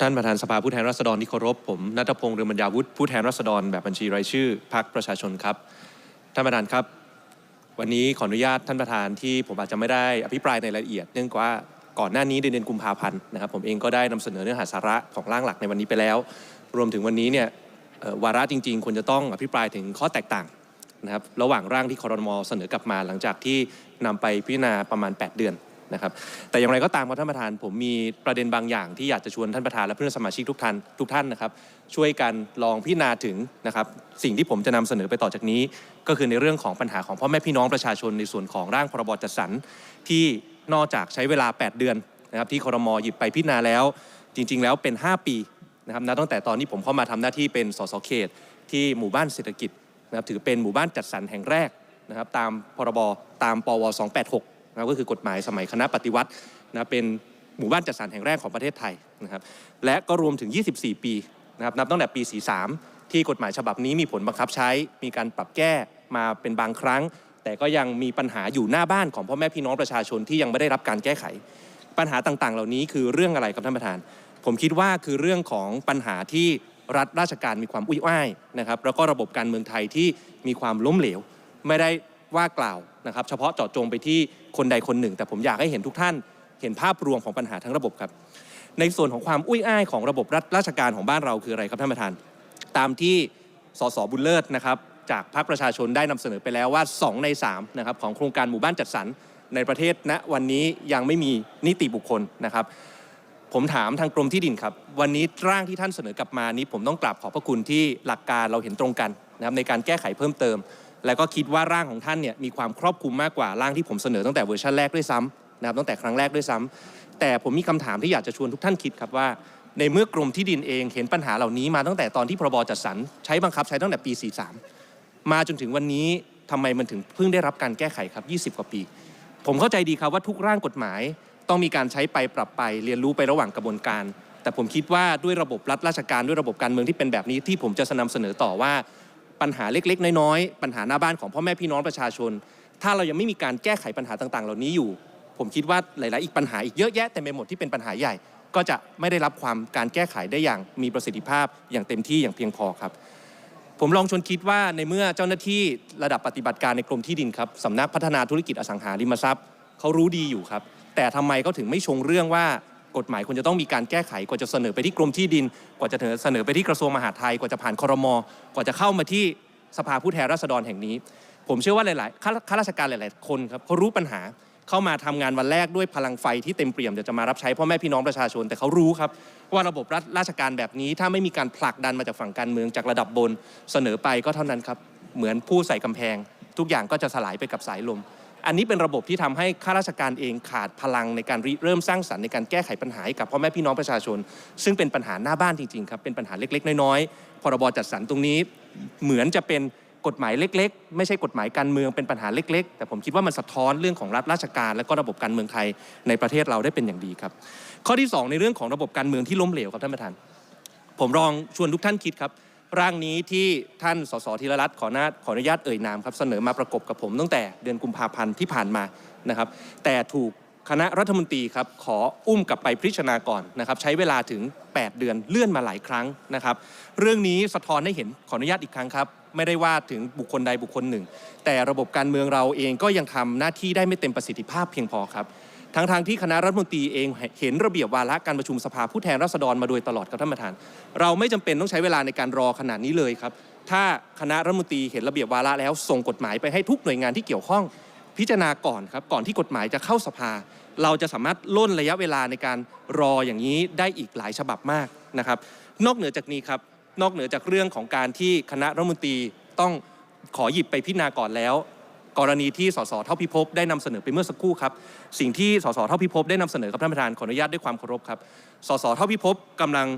ท่านประธานสภาผู้แทนราษฎรที่เคารพผมนัทพงศ์เรืองบรรยาวุฒิผู้แทนราษฎรแบบบัญชีรายชื่อพรรคประชาชนครับ ท่านประธานครับ วันนี้ขออนุญาตท่านประธานที่ผมอาจจะไม่ได้อภิปรายในรายละเอียด เนื่องจากว่าก่อนหน้านี้เดือนกุมภาพันธ์นะครับผมเองก็ได้นำเสนอเนื้อหาสาระของร่างหลักในวันนี้ไปแล้ว รวมถึงวันนี้เนี่ยวาระจริง ๆควรจะต้องอภิปรายถึงข้อแตกต่างนะครับระหว่างร่างที่คอรมอเสนอกลับมาหลังจากที่นำไปพิจารณาประมาณ 8 เดือน นะครับแต่อย่างไรก็ตามครับท่านประธาน ผมมีประเด็นบางอย่างที่อยากจะชวนท่านประธานและเพื่อนสมาชิกทุกท่านทุกท่านนะครับช่วยกันลองพิจารณาถึงนะครับสิ่งที่ผมจะนำเสนอไปต่อจากนี้ ก็คือในเรื่องของปัญหาของพ่อแม่พี่น้องประชาชนในส่วนของร่างพรบจัดสรรที่นอกจากใช้เวลา 8 เดือนนะครับที่คอรมอหยิบไปพิจารณาแล้ว จริง ๆ แล้วเป็น 5 ปีนะครับนับตั้งแต่ตอนที่ผมเข้ามาทำหน้าที่เป็นสสเขต ที่หมู่บ้านเศรษฐกิจนะครับถือเป็นหมู่บ้านจัดสรรแห่งแรกนะครับตามพรบตามปว 286 นะครับก็คือกฎหมายสมัยคณะปฏิวัตินะเป็นหมู่บ้านจัดสรรแห่งแรกของประเทศไทยนะครับและก็รวมถึง 24 ปีนะครับนับตั้งแต่ปี 43 ที่กฎหมายฉบับนี้มีผลบังคับใช้ มีการปรับแก้มาเป็นบางครั้ง แต่ก็ยังมีปัญหาอยู่หน้าบ้านของพ่อแม่พี่น้องประชาชนที่ยังไม่ได้รับการแก้ไข ปัญหาต่างๆ เหล่านี้คือเรื่องอะไรครับท่านประธาน ผมคิดว่าคือเรื่องของปัญหาที่รัฐราชการมีความอุ้ยอ้ายนะครับแล้วก็ระบบการเมืองไทยที่มีความล้มเหลว ไม่ได้ ว่ากล่าวนะครับเฉพาะเจาะจงไปที่คนใดคนหนึ่ง แต่ผมอยากให้เห็นทุกท่านเห็นภาพรวมของปัญหาทั้งระบบครับ ในส่วนของความอุ้ยอ้ายของระบบรัฐราชการของบ้านเราคืออะไรครับท่านประธาน ตามที่สสบุญเลิศนะครับจากพรรคประชาชนได้นำเสนอไปแล้วว่า 2 ใน3นะครับของโครงการหมู่บ้านจัดสรรในประเทศณวันนี้ยังไม่มีนิติบุคคลนะครับ ผมถามทางกรมที่ดินครับ วันนี้ร่างที่ท่านเสนอกลับมานี้ ผมต้องกราบขอบพระคุณที่หลักการเราเห็นตรงกันนะครับในการแก้ไขเพิ่มเติม แล้วก็คิดว่าร่างของท่านเนี่ยมีความครอบคลุมมากกว่าร่างที่ผมเสนอตั้งแต่เวอร์ชันแรกด้วยซ้ำนะครับตั้งแต่ครั้งแรกด้วยซ้ำแต่ผมมีคำถามที่อยากจะชวนทุกท่านคิดครับว่า ในเมื่อกรมที่ดินเองเห็นปัญหาเหล่านี้มาตั้งแต่ตอนที่พรบจัดสรรใช้บังคับใช้ตั้งแต่ปี 43 มาจนถึงวันนี้ทำไมมันถึงเพิ่งได้รับการแก้ไขครับ 20 กว่าปี ผมเข้าใจดีครับว่าทุกร่างกฎหมาย ต้องมีการใช้ไปปรับไปเรียนรู้ไประหว่างกระบวนการ แต่ผมคิดว่าด้วยระบบรัฐราชการด้วยระบบการเมืองที่เป็นแบบนี้ที่ผมจะนำเสนอต่อว่า ปัญหาเล็กๆ น้อยๆ ปัญหาหน้าบ้านของพ่อแม่พี่น้องประชาชน ถ้าเรายังไม่มีการแก้ไขปัญหาต่างๆ เหล่านี้อยู่ ผมคิดว่าหลายๆ อีกปัญหาอีกเยอะแยะแต่ไปหมดที่เป็นปัญหาใหญ่ ก็จะไม่ได้รับความการแก้ไขได้อย่างมีประสิทธิภาพอย่างเต็มที่อย่างเพียงพอครับ ผมลองชวนคิดว่าในเมื่อเจ้าหน้าที่ระดับปฏิบัติการในกรมที่ดินครับสำนักพัฒนาธุรกิจอสังหาริมทรัพย์เขารู้ดีอยู่ครับ แต่ทำไมเขาถึงไม่ชงเรื่องว่า กฎหมายควรจะต้องมีการแก้ไขกว่าจะเสนอไปที่กรมที่ดิน กว่าจะเสนอไปที่กระทรวงมหาดไทยกว่าจะผ่านครมกว่าจะเข้ามาที่สภาผู้แทนราษฎรแห่งนี้ ผมเชื่อว่าหลายๆข้าข้าราชการหลาย ๆ คนครับเขารู้ปัญหาเข้ามาทำงานวันแรกด้วยพลังไฟที่เต็มเปี่ยมเดี๋ยวจะมารับใช้พ่อแม่พี่น้องประชาชนแต่เขารู้ครับ ว่าระบบรัฐราชการแบบนี้ ถ้าไม่มีการผลักดันมาจากฝั่งการเมืองจากระดับบนเสนอไปก็เท่านั้นครับเหมือนผู้ใส่กำแพง ทุกอย่างก็จะสลายไปกับสายลม อันนี้เป็นระบบที่ทำให้ข้าราชการเองขาดพลังในการริเริ่มสร้างสรรค์ในการแก้ไขปัญหาให้กับพ่อแม่พี่น้องประชาชน ซึ่งเป็นปัญหาหน้าบ้านจริงๆครับเป็นปัญหาเล็กๆ น้อยๆพรบจัดสรรตรงนี้เหมือนจะเป็นกฎหมายเล็ก ๆ ไม่ใช่กฎหมายการเมืองเป็นปัญหาเล็ก ๆ แต่ผมคิดว่ามันสะท้อนเรื่องของรัฐราชการ และก็ระบบการเมืองไทยในประเทศเราได้เป็นอย่างดีครับ ข้อที่สองในเรื่องของระบบการเมืองที่ล้มเหลวครับท่านประธาน ผมลองชวนทุกท่านคิดครับ ร่างนี้ที่ท่านสสธีรรัตน์ขอนาขออนุญาตเอ่ยนามครับเสนอมาประกบกับผมตั้งแต่เดือนกุมภาพันธ์ที่ผ่านมานะครับ แต่ถูกคณะรัฐมนตรีครับขออุ้มกลับไปพิจารณาก่อนนะครับใช้เวลาถึง 8 เดือนเลื่อนมาหลายครั้งนะครับ เรื่องนี้สะท้อนให้เห็นขออนุญาตอีกครั้งครับ ไม่ได้ว่าถึงบุคคลใดบุคคลหนึ่ง แต่ระบบการเมืองเราเองก็ยังทำหน้าที่ได้ไม่เต็มประสิทธิภาพเพียงพอครับ ทั้งทางๆที่คณะรัฐมนตรีเองเห็นระเบียบวาระการประชุมสภาผู้แทนราษฎรมาโดยตลอดครับท่านประธาน เราไม่จำเป็นต้องใช้เวลาในการรอขนาดนี้เลยครับ ถ้าคณะรัฐมนตรีเห็นระเบียบวาระแล้วส่งกฎหมายไปให้ทุกหน่วยงานที่เกี่ยวข้องพิจารณาก่อนครับก่อนที่กฎหมายจะเข้าสภา เราจะสามารถล่นระยะเวลาในการรออย่างนี้ได้อีกหลายฉบับมากนะครับ นอกเหนือจากนี้ครับนอกเหนือจากเรื่องของการที่คณะรัฐมนตรีต้องขอหยิบไปพิจารณาก่อนแล้ว กรณีที่สสเท่าพิภพได้นำเสนอไปเมื่อสักครู่ครับ สิ่งที่สสเท่าพิภพได้นำเสนอกับท่านประธานขออนุญาตด้วยความเคารพครับสสเท่าพิภพกำลัง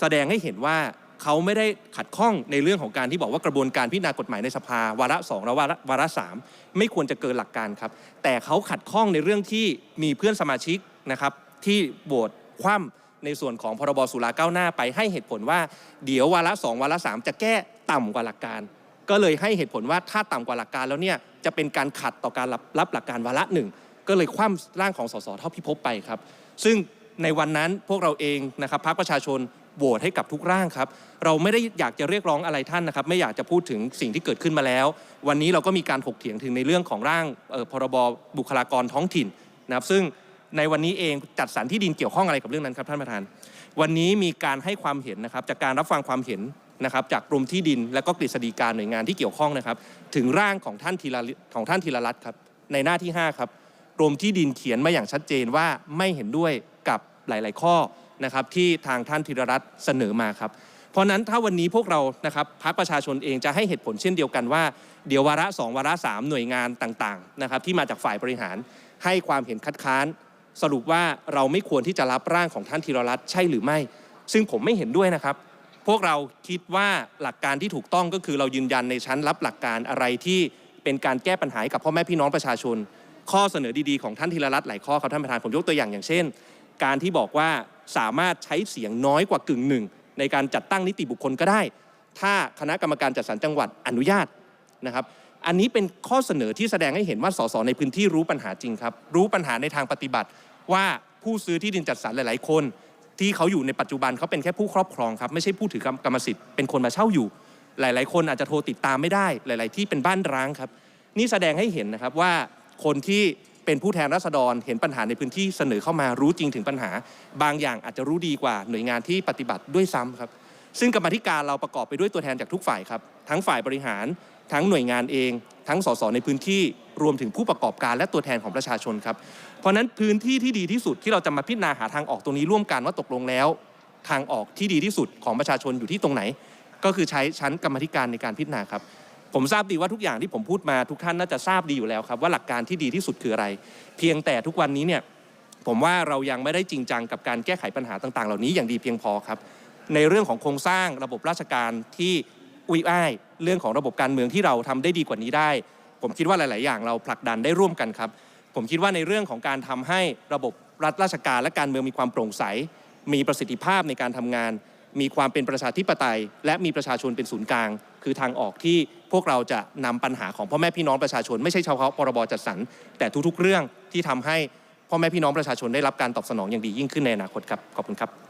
แสดงให้เห็นว่าเขาไม่ได้ขัดข้องในเรื่องของการที่บอกว่ากระบวนการพิจารณากฎหมายในสภาวาระสองและวาระสามไม่ควรจะเกินหลักการครับ แต่เขาขัดข้องในเรื่องที่มีเพื่อนสมาชิกนะครับที่โหวตคว่ำในส่วนของพรบสุราก้าวหน้าไปให้เหตุผลว่า เดี๋ยววาระสองวาระสามจะแก้ต่ำกว่าหลักการ ก็เลยให้เหตุผลว่าถ้าต่ำกว่าหลักการแล้วเนี่ย จะเป็นการขัดต่อการรับรับหลักการวาระหนึ่งก็เลยคว่ำร่างของสสเท่าพิภพไปครับ ซึ่งในวันนั้นพวกเราเองนะครับพรรคประชาชนโหวตให้กับทุกร่างครับ เราไม่ได้อยากจะเรียกร้องอะไรท่านนะครับ ไม่อยากจะพูดถึงสิ่งที่เกิดขึ้นมาแล้ว วันนี้เราก็มีการถกเถียงถึงในเรื่องของร่างออพรบบุคลากรท้องถิ่นนะครับ ซึ่งในวันนี้เองจัดสรรที่ดินเกี่ยวข้องอะไรกับเรื่องนั้นครับท่านประธาน วันนี้มีการให้ความเห็นนะครับจากการรับฟังความเห็น นะครับจากกรมที่ดินและก็กฤษฎีการหน่วยงานที่เกี่ยวข้องนะครับ ถึงร่างของท่านธีรลิของท่านธีรรัตน์ครับในหน้าที่ห้าครับกรมที่ดินเขียนมาอย่างชัดเจนว่าไม่เห็นด้วยกับหลาย ๆ ข้อนะครับที่ทางท่านธีรรัตน์เสนอมาครับ เพราะนั้นถ้าวันนี้พวกเรานะครับพรรคประชาชนเองจะให้เหตุผลเช่นเดียวกันว่า เดี๋ยววาระสองวาระสามหน่วยงานต่าง ๆ นะครับที่มาจากฝ่ายบริหารให้ความเห็นคัดค้าน สรุปว่าเราไม่ควรที่จะรับร่างของท่านธีรรัตน์ใช่หรือไม่ ซึ่งผมไม่เห็นด้วยนะครับ พวกเราคิดว่าหลักการที่ถูกต้องก็คือเรายืนยันในชั้นรับหลักการอะไรที่เป็นการแก้ปัญหาให้กับพ่อแม่พี่น้องประชาชน ข้อเสนอดีๆของท่านธีรรัตน์หลายข้อครับท่านประธานผมยกตัวอย่างอย่างเช่น การที่บอกว่าสามารถใช้เสียงน้อยกว่ากึ่งหนึ่งในการจัดตั้งนิติบุคคลก็ได้ ถ้าคณะกรรมการจัดสรรจังหวัดอนุญาตนะครับ อันนี้เป็นข้อเสนอที่แสดงให้เห็นว่าสสในพื้นที่รู้ปัญหาจริงครับ รู้ปัญหาในทางปฏิบัติว่าผู้ซื้อที่ดินจัดสรรหลาย ๆ คน ที่เขาอยู่ในปัจจุบันเขาเป็นแค่ผู้ครอบครองครับไม่ใช่ผู้ถือกรรมสิทธิ์เป็นคนมาเช่าอยู่ หลาย ๆ คนอาจจะโทรติดตามไม่ได้ หลาย ๆ ที่เป็นบ้านร้างครับ นี่แสดงให้เห็นนะครับว่าคนที่เป็นผู้แทนราษฎรเห็นปัญหาในพื้นที่เสนอเข้ามารู้จริงถึงปัญหา บางอย่างอาจจะรู้ดีกว่าหน่วยงานที่ปฏิบัติด้วยซ้ำครับ ซึ่งกรรมธิการเราประกอบไปด้วยตัวแทนจากทุกฝ่ายครับ ทั้งฝ่ายบริหาร ทั้งหน่วยงานเอง ทั้งสสในพื้นที่รวมถึงผู้ประกอบการและตัวแทนของประชาชนครับ เพราะนั้นพื้นที่ที่ดีที่สุดที่เราจะมาพิจารณาหาทางออกตรงนี้ร่วมกันว่าตกลงแล้ว ทางออกที่ดีที่สุดของประชาชนอยู่ที่ตรงไหน ก็คือใช้ชั้นกรรมธิการในการพิจารณาครับผมทราบดีว่าทุกอย่างที่ผมพูดมาทุกท่านน่าจะทราบดีอยู่แล้วครับ ว่าหลักการที่ดีที่สุดคืออะไร เพียงแต่ทุกวันนี้เนี่ยผมว่าเรายังไม่ได้จริงจังกับการแก้ไขปัญหาต่าง ๆ เหล่านี้อย่างดีเพียงพอครับ ในเรื่องของโครงสร้างระบบราชการที่ อุ้ยอ้ายเรื่องของระบบการเมืองที่เราทำได้ดีกว่านี้ได้ ผมคิดว่าหลาย ๆ อย่างเราผลักดันได้ร่วมกันครับ ผมคิดว่าในเรื่องของการทำให้ระบบรัฐราชการและการเมืองมีความโปร่งใส มีประสิทธิภาพในการทำงาน มีความเป็นประชาธิปไตย และมีประชาชนเป็นศูนย์กลาง คือทางออกที่พวกเราจะนำปัญหาของพ่อแม่พี่น้องประชาชน ไม่ใช่เฉพาะพรบจัดสรรแต่ทุก ๆ เรื่องที่ทำให้พ่อแม่พี่น้องประชาชนได้รับการตอบสนองอย่างดียิ่งขึ้นในอนาคตครับขอบคุณครับ